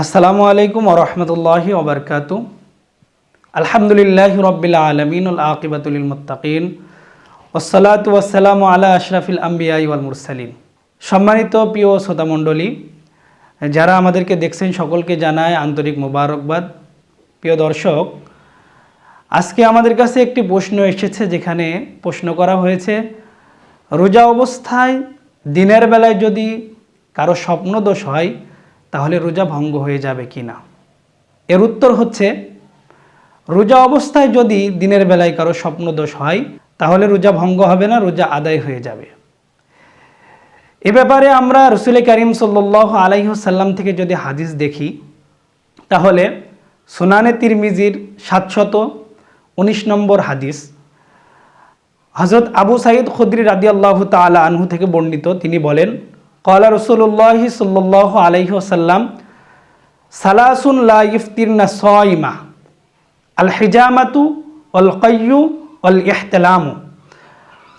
আসসালামু আলাইকুম ওরহমতুল্লাহি ওবরকাত আলহামদুলিল্লাহ রবিল আলমিন আকিবাতুল মুতাকিন ওসালাত ওয়াসালাম আলা আশরাফিল আম্বিয়াই ওয়াল মুরসালিন। সম্মানিত প্রিয় শ্রোতামণ্ডলী যারা আমাদেরকে দেখছেন, সকলকে জানায় আন্তরিক মোবারকবাদ। প্রিয় দর্শক, আজকে আমাদের কাছে একটি প্রশ্ন এসেছে, যেখানে প্রশ্ন করা হয়েছে, রোজা অবস্থায় দিনের বেলায় যদি কারও স্বপ্নদোষ হয় তাহলে রোজা ভঙ্গ হয়ে যাবে কি না? এর উত্তর হচ্ছে, রোজা অবস্থায় যদি দিনের বেলায় কারও স্বপ্নদোষ হয়, তাহলে রোজা ভঙ্গ হবে না, রোজা আদায় হয়ে যাবে। এ ব্যাপারে আমরা রসুল করিম সাল্লাহ আলাইসাল্লাম থেকে যদি হাদিস দেখি, তাহলে সোনানে তিরমিজির সাতশত উনিশ নম্বর হাদিস হজরত আবু সাইদ খুদ্রি রাদি আল্লাহ তালা আনহু থেকে বর্ণিত। তিনি বলেন কলা রসুল্লাহি সাল্লাহ আলহি আসাল্লাম সালাসুন লা ইফতিরনা সয়মা আল হিজামাতু অল কয়ু অল ইহতলামু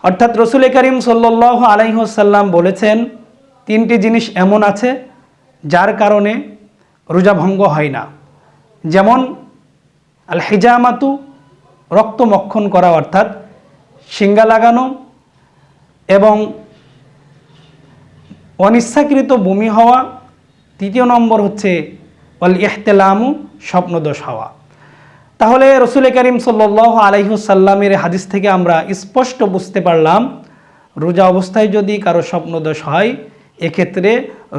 অর্থাৎ রসুল করিম সাল্লাহ আলাইসাল্লাম বলেছেন, তিনটি জিনিস এমন আছে যার কারণে রোজা ভঙ্গ হয় না। যেমন আল হিজামাতু রক্তমক্ষণ করা অর্থাৎ শিঙ্গা লাগানো এবং অনিচ্ছাকৃত বমি হওয়া। তৃতীয় নম্বর হচ্ছে অল ইহতেলামু, স্বপ্নদোষ হওয়া। তাহলে রসুল করিম সাল্লাহ আলাইহুসাল্লামের হাদিস থেকে আমরা স্পষ্ট বুঝতে পারলাম, রোজা অবস্থায় যদি কারও স্বপ্নদোষ হয়, এক্ষেত্রে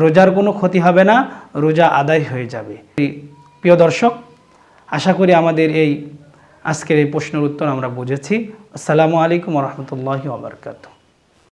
রোজার কোনো ক্ষতি হবে না, রোজা আদায় হয়ে যাবে। প্রিয় দর্শক, আশা করি আমাদের এই আজকের এই প্রশ্নের উত্তর আমরা বুঝেছি। আসসালামু আলাইকুম রহমতুল্লাহি আবরকাত